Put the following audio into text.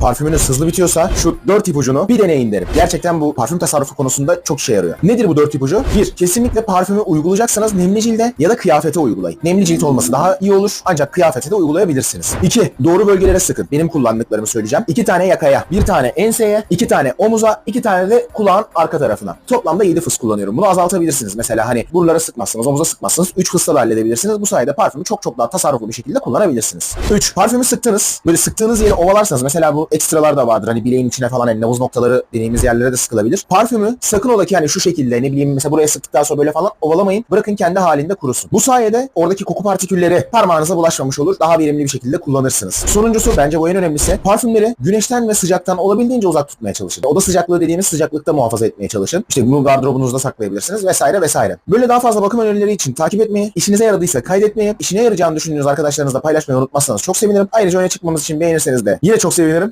parfümünüz hızlı bitiyorsa şu 4 ipucunu bir deneyin derim. Gerçekten bu parfüm tasarrufu konusunda çok işe yarıyor. Nedir bu 4 ipucu? 1. Kesinlikle parfümü uygulayacaksanız nemli cilde ya da kıyafete uygulayın. Nemli cilt olması daha iyi olur ancak kıyafete de uygulayabilirsiniz. 2. Doğru bölgelere sıkın. Benim kullandıklarımı söyleyeceğim. 2 tane yakaya, 1 tane enseye, 2 tane omuza, 2 tane de kulağın arka tarafına. Toplamda 7 fıs kullanıyorum. Bunu azaltabilirsiniz. Mesela hani buralara sıkmazsınız, omuza sıkmazsınız. 3 fısla da halledebilirsiniz. Bu sayede parfümü çok çok daha tasarruflu bir şekilde kullanabilirsiniz. 3. Parfümü sıktınız. Böyle sıktığınız yeri ovalarsanız mesela bu ekstralar da vardır. Hani bileğin içine falan hani navuz noktaları dediğimiz yerlere de sıkılabilir. Parfümü sakın ola ki hani şu şekilde ne bileyim mesela buraya sıktıktan sonra böyle falan ovalamayın. Bırakın kendi halinde kurusun. Bu sayede oradaki koku partikülleri parmağınıza bulaşmamış olur. Daha verimli bir şekilde kullanırsınız. Sonuncusu bence bu en önemlisi. Parfümleri güneşten ve sıcaktan olabildiğince uzak tutmaya çalışın. Oda sıcaklığı dediğimiz sıcaklıkta muhafaza etmeye çalışın. İşte bunu gardırobunuzda saklayabilirsiniz vesaire vesaire. Böyle daha fazla bakım önerileri için takip etmeyi, işinize yaradıysa kaydetmeyi, işine yarayacağını düşündüğünüz arkadaşlarınızla paylaşmayı unutmazsanız çok sevinirim. Ayrıca öne çıkmamız için beğenirseniz de yine çok sevinirim.